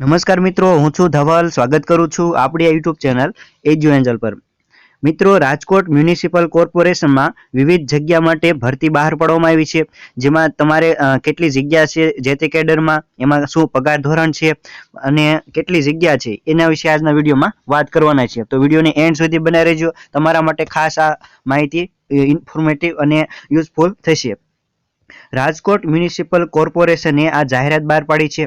નમસ્કાર મિત્રો, હું છું ધવલ. સ્વાગત કરું છું આપણી આ યુટ્યુબ ચેનલ એજ્યુ એન્જલ પર. મિત્રો, રાજકોટ મ્યુનિસિપલ કોર્પોરેશનમાં વિવિધ જગ્યા માટે ભરતી બહાર પાડવામાં આવી છે. જેમાં તમારે કેટલી જગ્યા છે, જે તે કેડરમાં, એમાં શું પગાર ધોરણ છે, અને કેટલી જગ્યા છે, એના વિશે આજના વિડીયોમાં વાત કરવાના છે. તો વિડીયોને એન્ડ સુધી બનાવી રહેજો. તમારા માટે ખાસ આ માહિતી ઇન્ફોર્મેટિવ અને યુઝફુલ થશે. રાજકોટ મ્યુનિસિપલ કોર્પોરેશને આ જાહેરાત બહાર પાડી છે.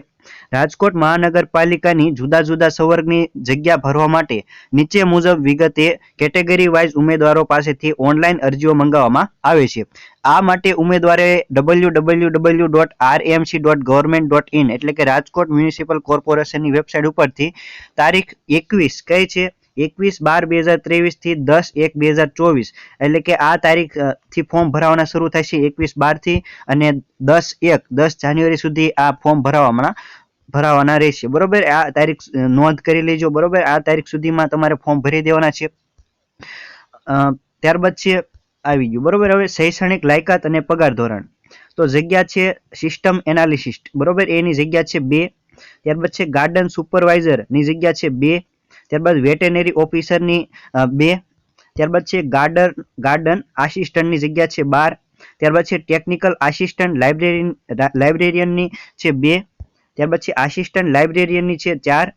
રાજકોટ મહાનગરપાલિકાની જુદા જુદા સંવર્ગની જગ્યા ભરવા માટે નીચે મુજબ વિગતે કેટેગરી વાઇઝ ઉમેદવારો પાસેથી ઓનલાઈન અરજીઓ મંગાવવામાં આવે છે. આ માટે ઉમેદવારે W W W dot RMC dot government dot in એટલે કે રાજકોટ મ્યુનિસિપલ કોર્પોરેશનની વેબસાઇટ ઉપરથી તારીખ એકવીસ કઈ છે. એકવીસ બાર બે હજાર ત્રેવીસથી દસ એક બે હજાર ચોવીસ. એટલે કે આ તારીખથી ફોર્મ ભરાવાના શરૂ થશે એકવીસ બારથી અને દસ એક, દસ જાન્યુઆરી સુધી આ ફોર્મ ભરાવાના ભરાવાના રહેશે. બરોબર? આ તારીખ નોંધ કરી લેજો. બરોબર? આ તારીખ સુધીમાં તમારે ફોર્મ ભરી દેવાના છે. ત્યારબાદ છે, આવી ગયું. બરોબર? હવે શૈક્ષણિક લાયકાત અને પગાર ધોરણ. તો જગ્યા છે સિસ્ટમ એનાલિસિસ્ટ. બરોબર? એની જગ્યા છે બે. ત્યારબાદ છે ગાર્ડન સુપરવાઇઝરની જગ્યા છે બે. ત્યારબાદ વેટેનરી ઓફિસરની બે, ત્યારબાદ છે ગાર્ડન ગાર્ડન આસિસ્ટન્ટની જગ્યા છે બાર, ત્યારબાદ છે ટેકનિકલ આસિસ્ટન્ટ લાઇબ્રેરી લાઇબ્રેરિયનની છે બે, ત્યારબાદ છે આસિસ્ટન્ટ લાઇબ્રેરિયનની છે ચાર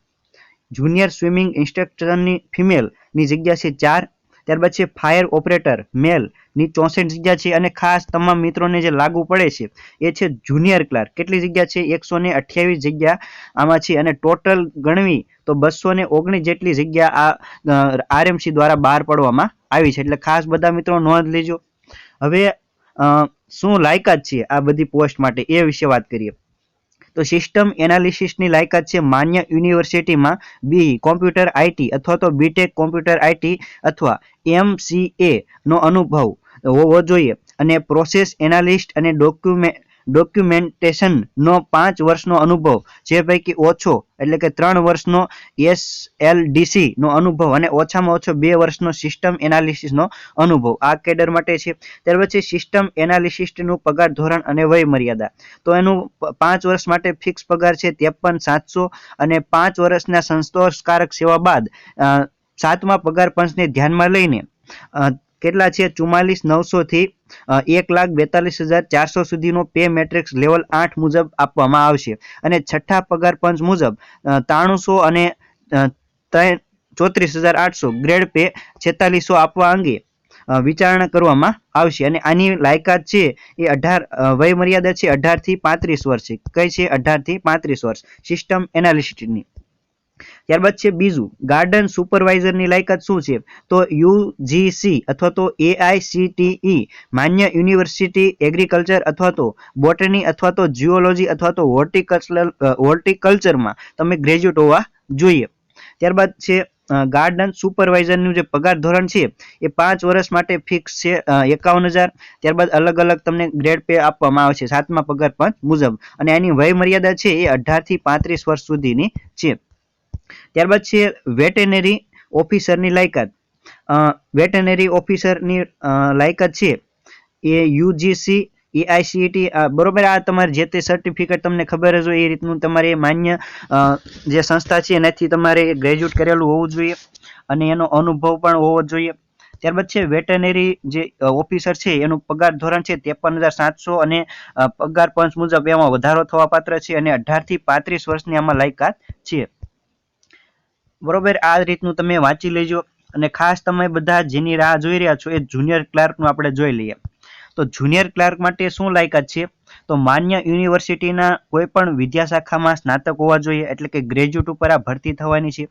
જુનિયર સ્વિમિંગ ઇન્સ્ટ્રક્ટરની ફિમેલની જગ્યા છે ચાર ત્યારબાદ છે ફાયર ઓપરેટર મેલની ચોસઠ જગ્યા છે અને ખાસ તમામ મિત્રોને જે લાગુ પડે છે, એ છે જુનિયર ક્લાર્ક કેટલી જગ્યા છે? એકસો ને અઠ્યાવીસ જગ્યા આમાં છે અને ટોટલ ગણવી તો બસો ને ઓગણીસ જેટલી જગ્યા આ આરએમસી દ્વારા બહાર પાડવામાં આવી છે. એટલે ખાસ બધા મિત્રો નોંધ લેજો. હવે શું લાયકાત છે આ બધી પોસ્ટ માટે? એ વિશે વાત કરીએ. તો સિસ્ટમ એનાલિસિસની લાયકાત છે માન્ય યુનિવર્સિટીમાં બી કોમ્પ્યુટર આઈટી અથવા તો બીટેક કોમ્પ્યુટર આઈટી અથવા એમસીએ નો અનુભવ હોવો જોઈએ. અને પ્રોસેસ એનાલિસ્ટ અને ડોક્યુમે ડોક્યુમેન્ટેશન નો પાંચ વર્ષનો અનુભવ, જે પૈકી ઓછો એટલે કે ત્રણ વર્ષનો એસએલડીસી નો અનુભવ અને ઓછામાં ઓછો બે વર્ષનો સિસ્ટમ એનાલિસિસનો અનુભવ. આ કેડર માટે છે. ત્યાર પછી સિસ્ટમ એનાલિસિસ્ટનું પગાર ધોરણ અને વય મર્યાદા તો એનું પાંચ વર્ષ માટે ફિક્સ પગાર છે ત્રેપન સાતસો અને પાંચ વર્ષના સંતોષકારક સેવા બાદ સાતમા પગાર પંચને ધ્યાનમાં લઈને કેટલા છે? ચુમ્માલીસ, નવસો થી એક લાખ બેતાલીસ હજાર ચારસો સુધીનો પે મેટ્રિક્સ લેવલ આઠ મુજબ આપવામાં આવશે. અને છઠ્ઠા પગાર પંચ મુજબ ત્રાણુંસો અને ચોત્રીસ હજાર આઠસો ગ્રેડ પે છેતાલીસો આપવા અંગે વિચારણા કરવામાં આવશે. અને આની લાયકાત છે એ અઢાર વય મર્યાદા છે અઢારથી પાંત્રીસ વર્ષ કઈ છે? અઢારથી પાંત્રીસ વર્ષ. સિસ્ટમ એનાલિસ્ટની ત્યારબાદ છે બીજું, ગાર્ડન સુપરવાઇઝરની લાયકાત શું છે? તો યુજીસી અથવા તો એઆઈસીટીઈ માન્ય યુનિવર્સિટી એગ્રીકલ્ચર અથવા તો બોટની અથવા તો જિયોલોજી અથવા તો હોર્ટિકલ્ચર હોર્ટિકલ્ચરમાં તમે ગ્રેજ્યુએટ હોવા જોઈએ. ત્યારબાદ છે ગાર્ડન સુપરવાઇઝરનું જે પગાર ધોરણ છે, એ પાંચ વર્ષ માટે ફિક્સ છે એકાવન હજાર. ત્યારબાદ અલગ અલગ તમને ગ્રેડ પે આપવામાં આવે છે, સાતમા પગાર પંચ મુજબ. અને એની વય મર્યાદા છે, એ અઢારથી પાંત્રીસ વર્ષ સુધીની છે. ત્યારબાદ છે વેટેનરી ઓફિસરની લાયકાત. વેટેનરી ઓફિસરની લાયકાત છે એ યુજીસી એઆઈસીટી બરોબર આ તમારે જે તે સર્ટિફિકેટ તમને ખબર જ હોય એ રીતનું તમારે માન્ય જે સંસ્થા છે એનાથી તમારે ગ્રેજ્યુએટ કરેલું હોવું જોઈએ અને એનો અનુભવ પણ હોવો જોઈએ. ત્યારબાદ છે વેટેનરી જે ઓફિસર છે એનું પગાર ધોરણ છે ત્રેપન હજાર સાતસો અને પગાર પંચ મુજબ એમાં વધારો થવા પાત્ર છે અને અઢારથી પાંત્રીસ વર્ષની આમાં લાયકાત છે. બરોબર? આ રીતનું તમે વાંચી લેજો. અને ખાસ તમે બધા જેની રાહ જોઈ રહ્યા છો એ જુનિયર ક્લાર્કનું આપણે જોઈ લઈએ. તો જુનિયર ક્લાર્ક માટે શું લાયકાત છે? તો માન્ય યુનિવર્સિટીના કોઈ પણ વિદ્યાશાખામાં સ્નાતક હોવા જોઈએ એટલે કે ગ્રેજ્યુએટ ઉપર આ ભરતી થવાની છે.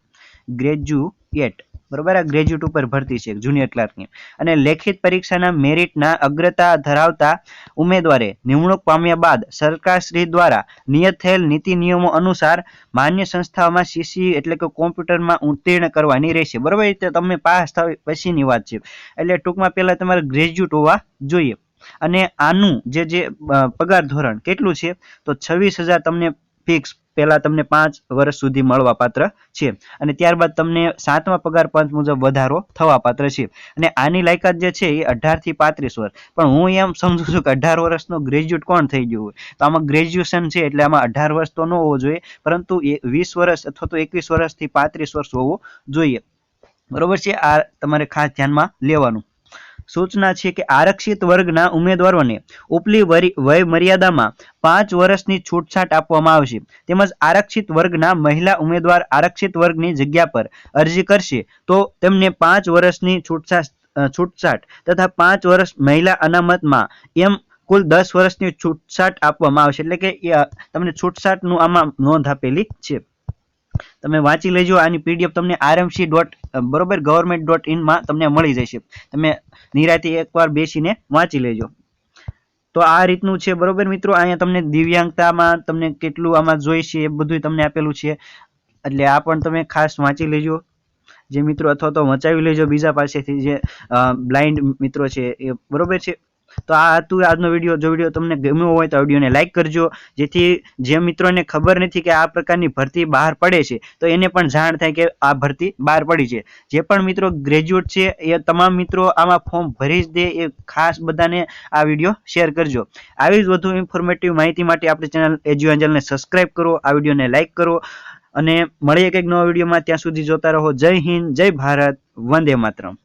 ગ્રેજ્યુએટ બરોબર? આ ગ્રેજ્યુએટ ઉપર ભરતી છે જુનિયર ક્લાર્કની અને લેખિત પરીક્ષાના મેરિટના અગ્રતા ધરાવતા ઉમેદવારે નિમણૂક પામ્યા બાદ સરકારશ્રી દ્વારા નિયત થયેલ નીતિ નિયમો અનુસાર માન્ય સંસ્થાઓમાં સીસી એટલે કે કોમ્પ્યુટરમાં ઉત્તીર્ણ કરવાની રહેશે. બરોબર? રીતે તમે પાસ થાય પછીની વાત છે. એટલે ટૂંકમાં પહેલા તમારે ગ્રેજ્યુએટ હોવા જોઈએ. અને આનું જે જે પગાર ધોરણ કેટલું છે? તો છવ્વીસ હજાર તમને ફિક્સ પહેલા તમને પાંચ વર્ષ સુધી મળવા પાત્ર છે. અને ત્યારબાદ તમને સાતમા પગાર પંચ મુજબ વધારો થવા પાત્ર છે. અને આની લાયકાત જે છે એ અઢારથી પાંત્રીસ વર્ષ. પણ હું એમ સમજુ છું કે અઢાર વર્ષનો ગ્રેજ્યુએટ કોણ થઈ ગયું હોય? તો આમાં ગ્રેજ્યુએશન છે એટલે આમાં અઢાર વર્ષ તો ન હોવો જોઈએ, પરંતુ એ વીસ વર્ષ અથવા તો એકવીસ વર્ષથી પાંત્રીસ વર્ષ હોવું જોઈએ. બરોબર છે? આ તમારે ખાસ ધ્યાનમાં લેવાનું. સૂચના છે કે આરક્ષિત વર્ગના ઉમેદવારોને ઉપલી વય મર્યાદામાં પાંચ વર્ષની છૂટછાટ આપવામાં આવશે. તેમજ આરક્ષિત વર્ગના મહિલા ઉમેદવાર આરક્ષિત વર્ગની જગ્યા પર અરજી કરશે. તો તેમને પાંચ વર્ષની છૂટછાટ છૂટછાટ તથા પાંચ વર્ષ મહિલા અનામતમાં એમ કુલ દસ વર્ષની છૂટછાટ આપવામાં આવશે. એટલે કે તમને છૂટછાટનું આમાં નોંધ આપેલી છે. તમે વાંચી લેજો, આની પીડીએફ તમને આરએમસી ડોટ બરોબર ગવર્મેન્ટ ડોટ ઇનમાં તમને મળી જશે. તમે નિરાતે એકવાર બેસીને વાંચી લેજો. તો આ રીતનું છે, બરોબર મિત્રો? અહીંયા તમને દિવ્યાંગતામાં તમને કેટલું આમાં જોઈશે એ બધું તમને આપેલું છે. એટલે આ પણ તમે ખાસ વાંચી લેજો. જે મિત્રો અથવા તો વંચાવી લેજો બીજા પાસેથી જે બ્લાઇન્ડ મિત્રો છે, એ બરોબર છે. તો આ હતું આજનો વીડિયો. જો વીડિયો તમને ગમ્યો હોય તો વિડીયોને લાઇક કરજો. જેથી જે મિત્રોને ખબર નથી કે આ પ્રકારની ભરતી બહાર પડે છે, તો એને પણ જાણ થાય કે આ ભરતી બહાર પડી છે. જે પણ મિત્રો ગ્રેજ્યુએટ છે, એ તમામ મિત્રો આમાં ફોર્મ ભરી જ દે. એ ખાસ બધાને આ વીડિયો શેર કરજો. આવી જ વધુ ઇન્ફોર્મેટિવ માહિતી માટે આપણી ચેનલ એજ્યુ એન્જલને સબસ્ક્રાઇબ કરો, આ વિડીયોને લાઇક કરો અને મળીએ કંઈક નવા વિડીયોમાં. ત્યાં સુધી જોતા રહો. જય હિન્દ, જય ભારત, વંદે માતરમ.